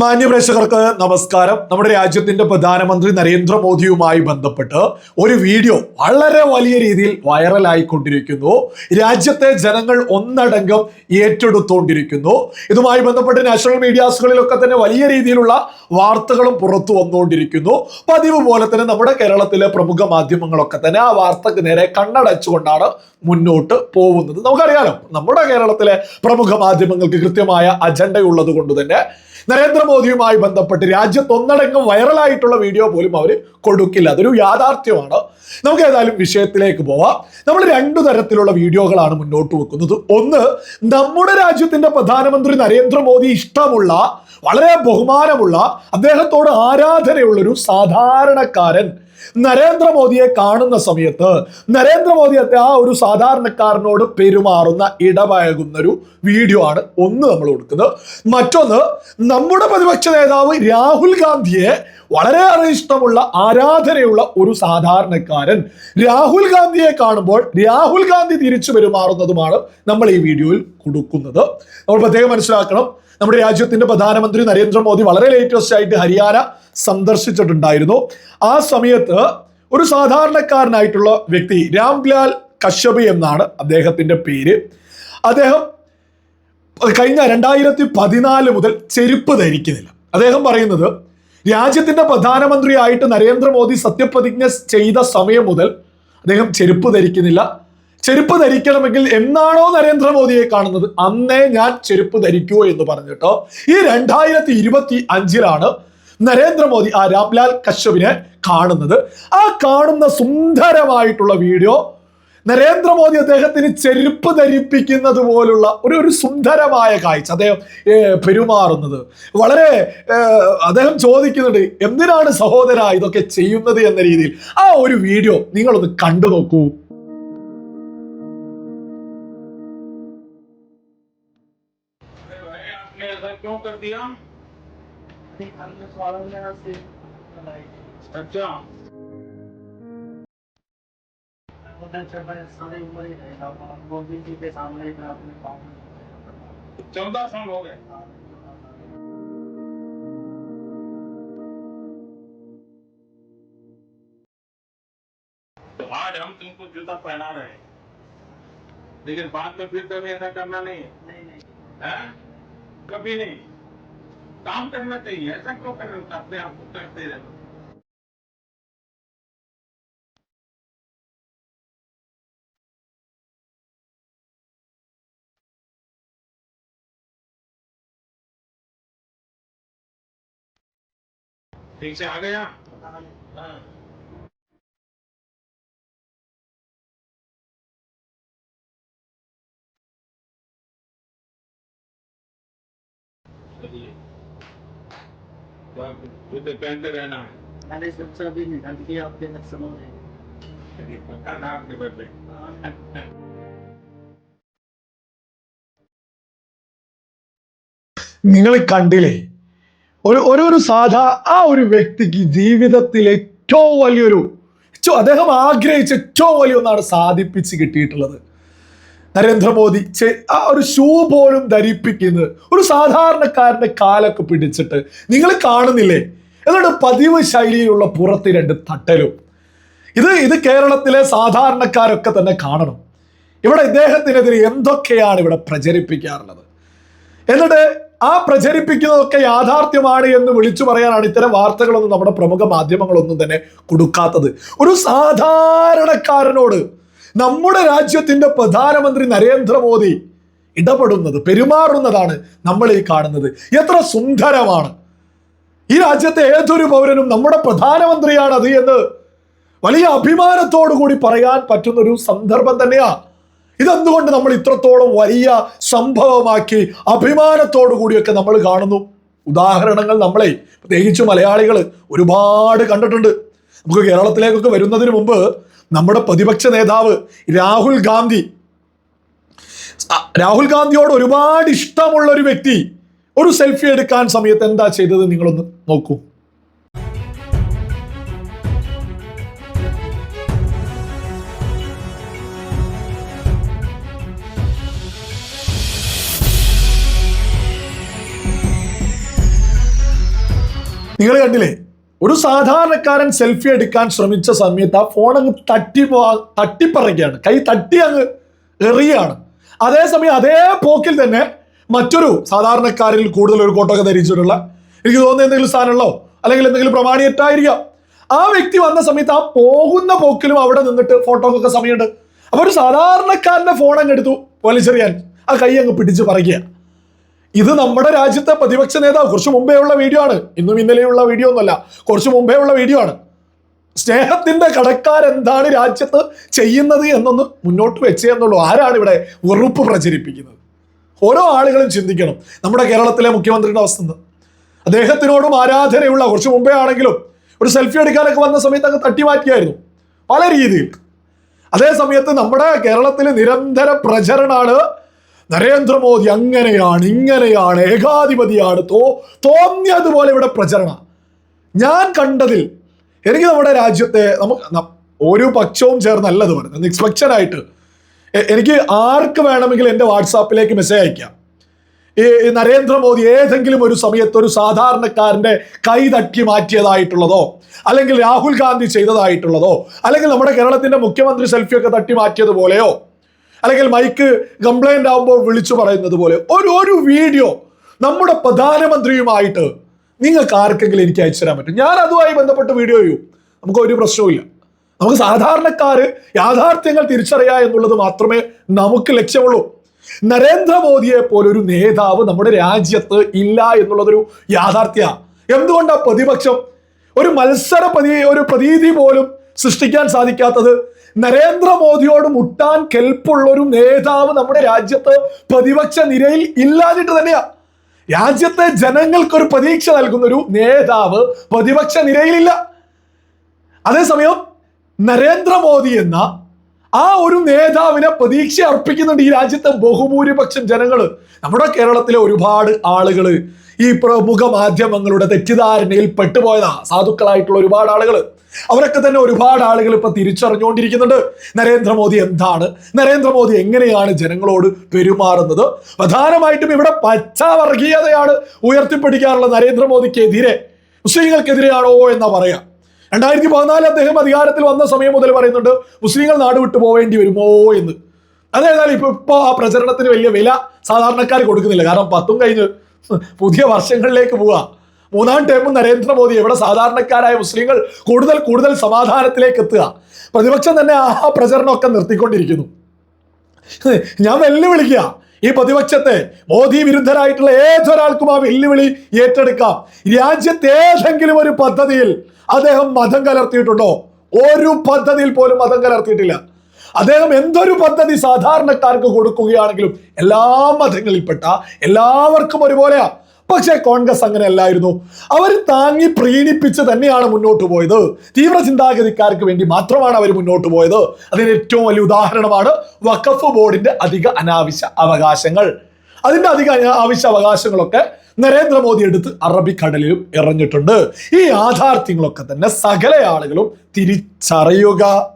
മാന്യപ്രേക്ഷകർക്ക് നമസ്കാരം. നമ്മുടെ രാജ്യത്തിന്റെ പ്രധാനമന്ത്രി നരേന്ദ്രമോദിയുമായി ബന്ധപ്പെട്ട് ഒരു വീഡിയോ വളരെ വലിയ രീതിയിൽ വൈറലായിക്കൊണ്ടിരിക്കുന്നു. രാജ്യത്തെ ജനങ്ങൾ ഒന്നടങ്കം ഏറ്റെടുത്തുകൊണ്ടിരിക്കുന്നു ഇതുമായി ബന്ധപ്പെട്ട് നാഷണൽ മീഡിയാസുകളിലൊക്കെ തന്നെ വലിയ രീതിയിലുള്ള വാർത്തകളും പുറത്തു വന്നുകൊണ്ടിരിക്കുന്നു പതിവ് പോലെ തന്നെ നമ്മുടെ കേരളത്തിലെ പ്രമുഖ മാധ്യമങ്ങളൊക്കെ തന്നെ ആ വാർത്തക്ക് നേരെ കണ്ണടച്ചുകൊണ്ടാണ് മുന്നോട്ട് പോകുന്നത്. നമുക്കറിയാലോ നമ്മുടെ കേരളത്തിലെ പ്രമുഖ മാധ്യമങ്ങൾക്ക് കൃത്യമായ അജണ്ടയുള്ളത് കൊണ്ട് തന്നെ നരേന്ദ്രമോദിയുമായി ബന്ധപ്പെട്ട് രാജ്യത്ത് ഒന്നടങ്കം വൈറലായിട്ടുള്ള വീഡിയോ പോലും അവർ കൊടുക്കില്ല. അതൊരു യാഥാർത്ഥ്യമാണ്. നമുക്ക് ഏതായാലും വിഷയത്തിലേക്ക് പോവാം. നമ്മൾ രണ്ടു തരത്തിലുള്ള വീഡിയോകളാണ് മുന്നോട്ട് വെക്കുന്നത്. ഒന്ന് നമ്മുടെ രാജ്യത്തിന്റെ പ്രധാനമന്ത്രി നരേന്ദ്രമോദി ഇഷ്ടമുള്ള വളരെ ബഹുമാനമുള്ള അദ്ദേഹത്തോട് ആരാധനയുള്ള ഒരു സാധാരണക്കാരൻ നരേന്ദ്രമോദിയെ കാണുന്ന സമയത്ത് നരേന്ദ്രമോദിയത്തെ ആ ഒരു സാധാരണക്കാരനോട് പെരുമാറുന്ന ഇടപഴകുന്ന ഒരു വീഡിയോ ആണ് ഒന്ന് നമ്മൾ കൊടുക്കുന്നത്. മറ്റൊന്ന് നമ്മുടെ പ്രതിപക്ഷ നേതാവ് രാഹുൽ ഗാന്ധിയെ വളരെയേറെ ഇഷ്ടമുള്ള ആരാധനയുള്ള ഒരു സാധാരണക്കാരൻ രാഹുൽ ഗാന്ധിയെ കാണുമ്പോൾ രാഹുൽ ഗാന്ധി തിരിച്ചു പെരുമാറുന്നതുമാണ് നമ്മൾ ഈ വീഡിയോയിൽ കൊടുക്കുന്നത്. നമ്മൾ പ്രത്യേകം മനസ്സിലാക്കണം നമ്മുടെ രാജ്യത്തിന്റെ പ്രധാനമന്ത്രി നരേന്ദ്രമോദി വളരെ ലേറ്റസ്റ്റ് ആയിട്ട് ഹരിയാന സന്ദർശിച്ചിട്ടുണ്ടായിരുന്നു. ആ സമയത്ത് ഒരു സാധാരണക്കാരനായിട്ടുള്ള വ്യക്തി രാംലാൽ കശ്യപ് എന്നാണ് അദ്ദേഹത്തിന്റെ പേര്. അദ്ദേഹം കഴിഞ്ഞ രണ്ടായിരത്തി പതിനാല് മുതൽ ചെരുപ്പ് ധരിക്കുന്നില്ല. അദ്ദേഹം പറയുന്നത് രാജ്യത്തിന്റെ പ്രധാനമന്ത്രിയായിട്ട് നരേന്ദ്രമോദി സത്യപ്രതിജ്ഞ ചെയ്ത സമയം മുതൽ അദ്ദേഹം ചെരുപ്പ് ധരിക്കുന്നില്ല. ചെരുപ്പ് ധരിക്കണമെങ്കിൽ എന്നാണോ നരേന്ദ്രമോദിയെ കാണുന്നത്? അന്നേ ഞാൻ ചെരുപ്പ് ധരിക്കൂ എന്ന് പറഞ്ഞിട്ടോ ഈ രണ്ടായിരത്തി ഇരുപത്തി അഞ്ചിലാണ് നരേന്ദ്രമോദി ആ രാംലാൽ കശ്യപിനെ കാണുന്നത്. ആ കാണുന്ന സുന്ദരമായിട്ടുള്ള വീഡിയോ നരേന്ദ്രമോദി അദ്ദേഹത്തിന് ചെരുപ്പ് ധരിപ്പിക്കുന്നത് പോലുള്ള ഒരു ഒരു സുന്ദരമായ കാഴ്ച. അദ്ദേഹം പെരുമാറുന്നത്. വളരെ അദ്ദേഹം ചോദിക്കുന്നുണ്ട് എന്തിനാണ് സഹോദര ഇതൊക്കെ ചെയ്യുന്നത് എന്ന രീതിയിൽ. ആ ഒരു വീഡിയോ നിങ്ങളൊന്ന് കണ്ടു നോക്കൂ. आपने ऐसा क्यों कर दिया? अच्छा। चौदह साल हो गए। तो आज हम तुमको जूता पहना रहे हैं। लेकिन बाद में फिर कभी ऐसा करना नहीं है। हैं? कभी नहीं। काम करना चाहिए, ऐसा क्यों कर रहे हो अपने आप को करते रहो ठीक से आ गया हाँ। चलिए तो आप जूते पहनते रहना है मैंने सबसे अभी निकाल दिया आपके नक्सलों ने चलिए पक्का ना आपके बदले നിങ്ങൾ കണ്ടില്ലേ ഒരു ഒരു ഒരു സാധാ ആ ഒരു വ്യക്തിക്ക് ജീവിതത്തിൽ ഏറ്റവും വലിയൊരു ഏറ്റവും അദ്ദേഹം ആഗ്രഹിച്ച ഏറ്റവും വലിയ ഒന്നാണ് സാധിപ്പിച്ച് കിട്ടിയിട്ടുള്ളത് നരേന്ദ്രമോദി ആ ഒരു ഷൂ പോലും ധരിപ്പിക്കുന്നത് ഒരു സാധാരണക്കാരന്റെ കാലൊക്കെ പിടിച്ചിട്ട് നിങ്ങൾ കാണുന്നില്ലേ? എന്നിട്ട് പതിവ് ശൈലിയിലുള്ള പുറത്ത് രണ്ട് തട്ടലും. ഇത് ഇത് കേരളത്തിലെ സാധാരണക്കാരൊക്കെ തന്നെ കാണണം. ഇവിടെ ഇദ്ദേഹത്തിനെതിരെ എന്തൊക്കെയാണ് ഇവിടെ പ്രചരിപ്പിക്കാറുള്ളത്? എന്നിട്ട് ആ പ്രചരിപ്പിക്കുന്നതൊക്കെ യാഥാർത്ഥ്യമാണ് എന്ന് വിളിച്ചു പറയാനാണ് ഇത്തരം വാർത്തകളൊന്നും നമ്മുടെ പ്രമുഖ മാധ്യമങ്ങളൊന്നും തന്നെ കൊടുക്കാത്തത്. ഒരു സാധാരണക്കാരനോട് നമ്മുടെ രാജ്യത്തിന്റെ പ്രധാനമന്ത്രി നരേന്ദ്രമോദി ഇടപെടുന്നത് പെരുമാറുന്നതാണ് നമ്മൾ ഈ കാണുന്നത്. എത്ര സുന്ദരമാണ്. ഈ രാജ്യത്തെ ഏതൊരു പൗരനും നമ്മുടെ പ്രധാനമന്ത്രിയാണ് അത് എന്ന് വലിയ അഭിമാനത്തോടു കൂടി പറയാൻ പറ്റുന്ന ഒരു സന്ദർഭം തന്നെയാ. ഇതെന്തുകൊണ്ട് നമ്മൾ ഇത്രത്തോളം വലിയ സംഭവമാക്കി അഭിമാനത്തോടു കൂടിയൊക്കെ നമ്മൾ കാണുന്നു? ഉദാഹരണങ്ങൾ നമ്മളെ പ്രത്യേകിച്ച് മലയാളികൾ ഒരുപാട് കണ്ടിട്ടുണ്ട്. നമുക്ക് കേരളത്തിലേക്കൊക്കെ വരുന്നതിന് മുമ്പ് നമ്മുടെ പ്രതിപക്ഷ നേതാവ് രാഹുൽ ഗാന്ധി. രാഹുൽ ഗാന്ധിയോട് ഒരുപാട് ഇഷ്ടമുള്ള ഒരു വ്യക്തി. ഒരു സെൽഫി എടുക്കാൻ സമയത്ത് എന്താ ചെയ്തത് നിങ്ങളൊന്ന് നോക്കൂ. നിങ്ങൾ കണ്ടില്ലേ? ഒരു സാധാരണക്കാരൻ സെൽഫി എടുക്കാൻ ശ്രമിച്ച സമയത്ത് ആ ഫോൺ അങ്ങ് തട്ടി പോ- തട്ടിപ്പറയുകയാണ്. കൈ തട്ടി അങ്ങ് എറിയാണ് അതേസമയം അതേ പോക്കിൽ തന്നെ മറ്റൊരു സാധാരണക്കാരിൽ കൂടുതൽ ഒരു കോട്ടൊക്കെ ധരിച്ചിട്ടുള്ള എനിക്ക് തോന്നുന്ന എന്തെങ്കിലും സാധനമുള്ളോ? അല്ലെങ്കിൽ എന്തെങ്കിലും പ്രമാണിയറ്റായിരിക്കാം. ആ വ്യക്തി വന്ന സമയത്ത് ആ പോകുന്ന പോക്കിലും അവിടെ നിന്നിട്ട് ഫോട്ടോക്കൊക്കെ സമയമുണ്ട്. അപ്പൊ ഒരു സാധാരണക്കാരന്റെ ഫോൺ അങ്ങ് എടുത്തു വലിച്ചെറിയാൻ. ആ കൈ അങ്ങ് പിടിച്ച് പറയുക ഇത് നമ്മുടെ രാജ്യത്തെ പ്രതിപക്ഷ നേതാവ് കുറച്ച് മുമ്പേ ഉള്ള വീഡിയോ ആണ്. ഇന്നും ഇന്നലെയുള്ള വീഡിയോ ഒന്നുമല്ല. കുറച്ച് മുമ്പേ ഉള്ള വീഡിയോ ആണ്. സ്നേഹത്തിന്റെ കടക്കാരെന്താണ് രാജ്യത്ത് ചെയ്യുന്നത് എന്നൊന്ന് മുന്നോട്ട് വെച്ചേ എന്നുള്ളൂ. ആരാണ് ഇവിടെ വെറുപ്പ് പ്രചരിപ്പിക്കുന്നത്? ഓരോ ആളുകളും ചിന്തിക്കണം. നമ്മുടെ കേരളത്തിലെ മുഖ്യമന്ത്രിയുടെ അവസ്ഥ? അദ്ദേഹത്തിനോടും ആരാധനയുള്ള കുറച്ച് മുമ്പേ ആണെങ്കിലും ഒരു സെൽഫി എടുക്കാനൊക്കെ വന്ന സമയത്ത് അങ്ങ് തട്ടി മാറ്റിയായിരുന്നു. പല രീതിയിൽ. അതേ സമയത്ത് നമ്മുടെ കേരളത്തിൽ നിരന്തര പ്രചരണാണ് നരേന്ദ്രമോദി അങ്ങനെയാണ് ഇങ്ങനെയാണ് ഏകാധിപതിയാണ് തോ തോന്നിയതുപോലെ ഇവിടെ പ്രചരണ. ഞാൻ കണ്ടതിൽ എനിക്ക് നമ്മുടെ രാജ്യത്തെ നമുക്ക് ഓരോ പക്ഷവും ചേർന്നല്ലത് പറയുന്നത്. നിഷ്പക്ഷനായിട്ട് എ- എനിക്ക് ആർക്ക് വേണമെങ്കിലും എന്റെ വാട്സാപ്പിലേക്ക് മെസ്സേജ് അയക്കാം. ഈ നരേന്ദ്രമോദി ഏതെങ്കിലും ഒരു സമയത്ത് ഒരു സാധാരണക്കാരന്റെ കൈ തട്ടി മാറ്റിയതായിട്ടുള്ളതോ അല്ലെങ്കിൽ രാഹുൽ ഗാന്ധി ചെയ്തതായിട്ടുള്ളതോ അല്ലെങ്കിൽ നമ്മുടെ കേരളത്തിന്റെ മുഖ്യമന്ത്രി സെൽഫിയൊക്കെ തട്ടി മാറ്റിയതുപോലെയോ അല്ലെങ്കിൽ മൈക്ക് കംപ്ലൈന്റ് ആകുമ്പോൾ വിളിച്ചു പറയുന്നത് പോലെ ഒരു ഒരു വീഡിയോ നമ്മുടെ പ്രധാനമന്ത്രിയുമായിട്ട് നിങ്ങൾക്ക് ആർക്കെങ്കിലും എനിക്ക് അയച്ചു തരാൻ പറ്റും. ഞാൻ അതുമായി ബന്ധപ്പെട്ട വീഡിയോ ചെയ്യും. നമുക്ക് ഒരു പ്രശ്നവുമില്ല. നമുക്ക് സാധാരണക്കാര് യാഥാർത്ഥ്യങ്ങൾ തിരിച്ചറിയുക എന്നുള്ളത് മാത്രമേ നമുക്ക് ലക്ഷ്യമുള്ളൂ. നരേന്ദ്രമോദിയെ പോലൊരു നേതാവ് നമ്മുടെ രാജ്യത്ത് ഇല്ല എന്നുള്ളതൊരു യാഥാർത്ഥ്യ. എന്തുകൊണ്ടാണ് പ്രതിപക്ഷം ഒരു മത്സര പ്രതി ഒരു പ്രതീതി പോലും സൃഷ്ടിക്കാൻ സാധിക്കാത്തത് നരേന്ദ്രമോദിയോട് മുട്ടാൻ കെൽപ്പുള്ള ഒരു നേതാവ് നമ്മുടെ രാജ്യത്ത് പ്രതിപക്ഷ നിരയിൽ ഇല്ലാതിട്ട് തന്നെയാ. രാജ്യത്തെ ജനങ്ങൾക്കൊരു പ്രതീക്ഷ നൽകുന്ന ഒരു നേതാവ് പ്രതിപക്ഷ നിരയിലില്ല. അതേസമയം നരേന്ദ്രമോദി എന്ന ആ ഒരു നേതാവിനെ പ്രതീക്ഷ അർപ്പിക്കുന്നുണ്ട് ഈ രാജ്യത്തെ ബഹുഭൂരിപക്ഷം ജനങ്ങൾ നമ്മുടെ കേരളത്തിലെ ഒരുപാട് ആളുകൾ ഈ പ്രമുഖ മാധ്യമങ്ങളുടെ തെറ്റിദ്ധാരണയിൽ പെട്ടുപോയതാ. സാധുക്കളായിട്ടുള്ള ഒരുപാട് ആളുകൾ അവരൊക്കെ തന്നെ ഒരുപാട് ആളുകൾ ഇപ്പൊ തിരിച്ചറിഞ്ഞുകൊണ്ടിരിക്കുന്നുണ്ട്. നരേന്ദ്രമോദി എന്താണ്? നരേന്ദ്രമോദി എങ്ങനെയാണ് ജനങ്ങളോട് പെരുമാറുന്നത്? പ്രധാനമായിട്ടും ഇവിടെ പച്ച വർഗീയതയാണ് ഉയർത്തിപ്പിടിക്കാറുള്ള നരേന്ദ്രമോദിക്കെതിരെ മുസ്ലിങ്ങൾക്കെതിരെയാണോ എന്ന് പറയാ. രണ്ടായിരത്തി പതിനാല് അദ്ദേഹം അധികാരത്തിൽ വന്ന സമയം മുതൽ പറയുന്നുണ്ട് മുസ്ലിങ്ങൾ നാട് വിട്ടു പോവേണ്ടി വരുമോ എന്ന്. അതായത് ഇപ്പൊ ഇപ്പൊ ആ പ്രചരണത്തിന് വലിയ വില സാധാരണക്കാർ കൊടുക്കുന്നില്ല. കാരണം പത്തും കഴിഞ്ഞ് പുതിയ വർഷങ്ങളിലേക്ക് പോവാ. മൂന്നാം ടേമും നരേന്ദ്രമോദി എവിടെ സാധാരണക്കാരായ മുസ്ലിങ്ങൾ കൂടുതൽ കൂടുതൽ സമാധാനത്തിലേക്ക് എത്തുക? പ്രതിപക്ഷം തന്നെ ആ പ്രചരണമൊക്കെ നിർത്തിക്കൊണ്ടിരിക്കുന്നു. ഞാൻ വെല്ലുവിളിക്കുക. ഈ പ്രതിപക്ഷത്തെ മോദി വിരുദ്ധരായിട്ടുള്ള ഏതൊരാൾക്കും ആ വെല്ലുവിളി ഏറ്റെടുക്കാം. രാജ്യത്തെ ഏതെങ്കിലും ഒരു പദ്ധതിയിൽ അദ്ദേഹം മതം കലർത്തിയിട്ടുണ്ടോ? ഒരു പദ്ധതിയിൽ പോലും മതം കലർത്തിയിട്ടില്ല. അദ്ദേഹം എന്തൊരു പദ്ധതി സാധാരണക്കാർക്ക് കൊടുക്കുകയാണെങ്കിലും എല്ലാ മതങ്ങളിൽപ്പെട്ട എല്ലാവർക്കും ഒരുപോലെയാ. പക്ഷേ കോൺഗ്രസ് അങ്ങനെ അല്ലായിരുന്നു. അവർ താങ്ങി പ്രീണിപ്പിച്ച് തന്നെയാണ് മുന്നോട്ട് പോയത്. തീവ്ര ചിന്താഗതിക്കാർക്ക് വേണ്ടി മാത്രമാണ് അവർ മുന്നോട്ട് പോയത്. അതിന് ഏറ്റവും വലിയ ഉദാഹരണമാണ് വഖഫ് ബോർഡിന്റെ അധിക അനാവശ്യ അവകാശങ്ങൾ. അതിന്റെ അധിക അനാവശ്യ അവകാശങ്ങളൊക്കെ നരേന്ദ്രമോദി എടുത്ത് അറബിക്കടലിലും എറിഞ്ഞിട്ടുണ്ട്. ഈ യാഥാർത്ഥ്യങ്ങളൊക്കെ തന്നെ സകല ആളുകളും തിരിച്ചറിയുക.